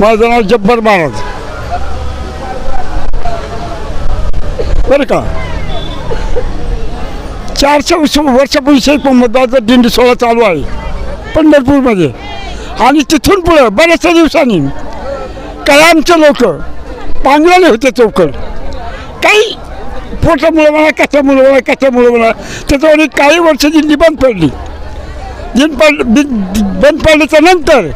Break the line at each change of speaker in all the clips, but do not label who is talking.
माझं नाव जब्बर महाराज. बरं का? चारशे वर्षापूर्वी शेख मोहम्मदचा दिंडी सोहळा चालू आहे पंढरपूरमध्ये. आणि तिथून पुढं बऱ्याचशा दिवसांनी कयामचे लोक पांगलेले होते चौकड. काही पोटामुळं म्हणा कशामुळं म्हणा कशामुळं म्हणा त्याच्यावर काही वर्ष दिंडी बंद पडली. दिन पड बंद पडल्याच्या नंतर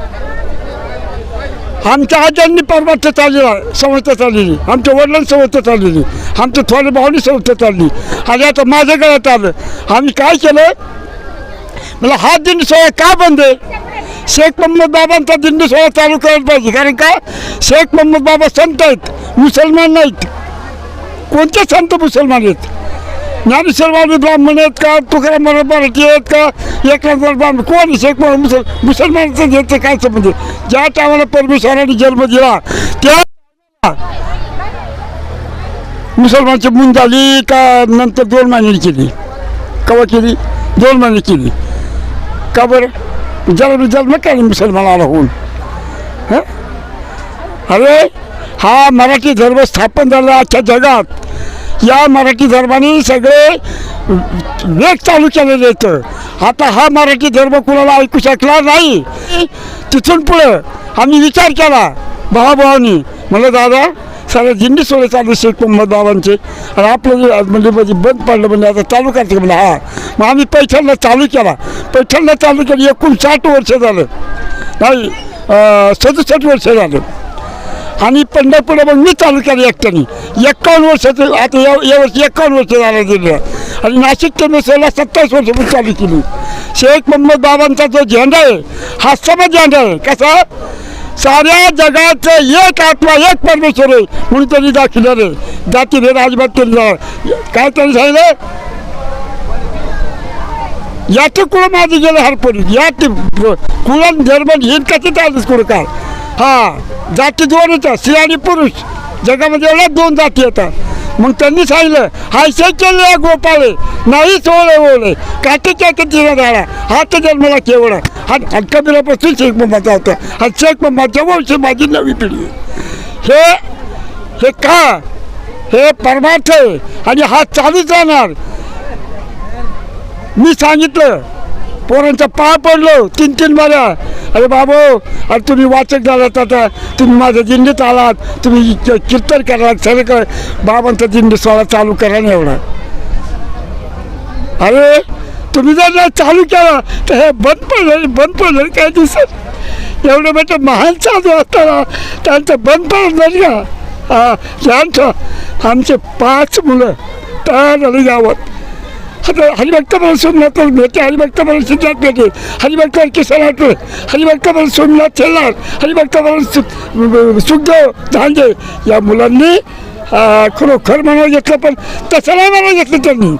आमच्या आजांनी परमार्थ चाललेला संस्था चाललेली. आमच्या वडिलांनी संस्था चाललेली. आमच्या थोड्या भावनी संस्था चालली. आणि आता माझ्या गळ्यात आलं. आम्ही काय केलं? मला हा दिंडी सोहळा का बंद आहे? शेख मोहम्मद बाबांचा दिंडी सोहळा चालू करायला पाहिजे. कारण का? शेख मोहम्मद बाबा संत आहेत मुसलमान नाहीत. कोणते संत मुसलमान आहेत? ज्ञानेश्वर बाबी ब्राह्मण आहेत का तुकाराम मराठी आहेत का एकनाथ ब्राह्मण कोण शेख मुसल मुसलमानाचं घ्यायचं काय संबंध ज्या टायमाला परमेश्वराने जन्म दिला त्या मुसलमानची मुंज झाली का नंतर दोन महिन्यांनी केली कवा केली दोन महिने केली का बरं जन्म जन्म काय नाही मुसलमानाला होऊन हां अरे हा मराठी धर्म स्थापन झाला आजच्या जगात या मराठी धर्माने सगळे वेग चालू केलेले आहेत. आता हा मराठी धर्म कुणाला ऐकू शकला नाही? तिथून पुढं आम्ही विचार केला भावाभावानी म्हणलं दादा सगळ्या दिंडी सोडे चालू शेख मोहम्मद बाबांचे आणि आपलं म्हणजे म्हणजे बंद पडलं म्हणजे आता चालू करायचं म्हणजे हा. मग आम्ही पैठणला चालू केला. पैठणला चालू केलं एकूण साठ वर्ष झालं. नाही सदुसष्ट वर्ष झालं. आणि पंढरपूर मग मी चालू केलं एकट्याने. एक्कावन्न वर्षाचं आता या यावर्षी एक्कावन्न वर्ष झालं गेलं. आणि नाशिक केंद्र सत्तावीस वर्ष मी चालू केली. शेख मोहम्मद बाबांचा जो झेंडा आहे हा समज झेंडा आहे. कसा? साऱ्या जगाचं एक आत्मा एक परमेश्वर आहे म्हणून त्यांनी दाखवलं आहे. जाती भेद अजिबात केली काय त्यांनी सांगितलं? याचे कुळं माझं गेलं हरपणी या कुळण धर्म हिंद कसे चालतेच कुठं काय? हा जाती दोन स्त्री आणि पुरुष. जगामध्ये एवढ्या दोन जाती येतात. मग त्यांनी सांगितलं हायसे केले गोपाळे. नाही सोळे ओळे काटे काटे तिला झाला हात जन्माला केवळा हा कबिरापासून शेख मोहम्मदचा होता हा शेख मोहम्मदच्या वंश माझी नवी पिढी आहे. हे हे का? हे परमार्थ आहे. आणि हा चालूच राहणार मी सांगितलं पोरांचा पाय पडलो तीन तीन माऱ्या अरे बाबू अरे तुम्ही वाचक झालात आता. तुम्ही माझ्या दिंडीत आलात. तुम्ही कीर्तन करा सगळं कर. बाबांचा दिंडी सोहळा चालू करा ना एवढा. अरे तुम्ही जर चालू केला तर हे बंद पडलं बंद पडलं काय दिसत एवढं मोठं महान चालू असताना त्यांचं बंद पडलं का? हा आमचे पाच मुलं तयार झाली गावात. आता हरिभक्त मला सोमनाथ भेटे हरिभक्त मला सिद्धार्थ भेटे हरिभक्त किसन आठवले हरिभक्त मला सोमनाथ शेलार हरिभक्त मला सु- सुखदेव धांजे या मुलांनी खरोखर म्हणावं घेतलं पण तसं नाही म्हणावं घेतलं त्यांनी.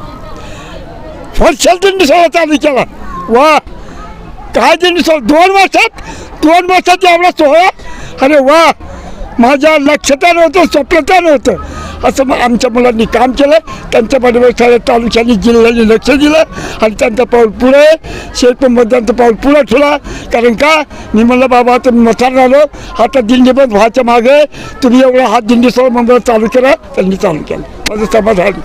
फरशाल दिंडी सोहळा चालू केला. वा! काय दिंडी सोहळा दोन वर्षात? दोन वर्षात एवढा सोहळा? अरे वा! माझ्या लक्षात नव्हतं स्वप्नात नव्हतं असं मग आमच्या मुलांनी काम केलं त्यांच्या पाठीमागे सगळ्या तालुक्याने जिल्ह्याने लक्ष दिलं आणि त्यांचं पाऊल पुढे शेख पाऊल पुढे ठेवला. कारण का? मी म्हणलं बाबा तुम्ही मथार झालो आता दिंडी बंद व्हायच्या मागे तुम्ही एवढा हात दिंडी सोहळा मुंबईत चालू केला त्यांनी चालू केलं. माझं समाधान.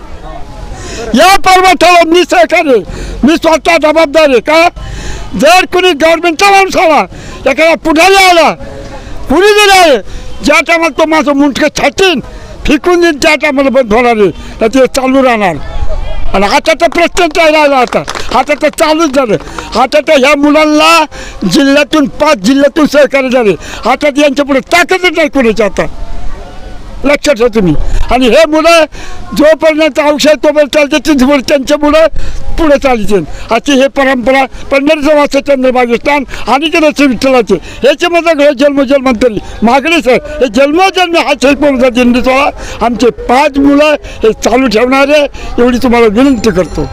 या पर्वताला मी सहकारी मी स्वतः जबाबदार आहे का? जर कुणी गव्हर्नमेंटचा माणूस आला एखादा पुढारी आला कुणी जरी आले ज्या टायमात तो माझं मुंटकं छाटीन फेकून देईन त्या टायमाला बंद होणार आहे तर ते चालू राहणार. आणि आता तर प्रश्न काय राहिला आता. आता तर चालूच झालं. आता तर ह्या मुलांना जिल्ह्यातून पाच जिल्ह्यातून सहकार्य झाले. आता यांच्या पुढे ताकदच नाही कोणाची आता. लक्षात ठेवा तुम्ही. आणि हे मुलं जोपर्यंत औषध तोपर्यंत चालते तिथवर त्यांच्या मुलं पुढे चालते. अशी हे परंपरा पंढरीचं वाचं चंद्रबागेस्थान आणि ते रस्ते विठ्ठलाचे ह्याच्यामध्ये घर जन्मजन्मांतरी मागणी सर हे जन्मोजन्म हा शिल्पचा दिंडी सोहळा आमचे पाच मुलं हे चालू ठेवणारे एवढी तुम्हाला विनंती करतो.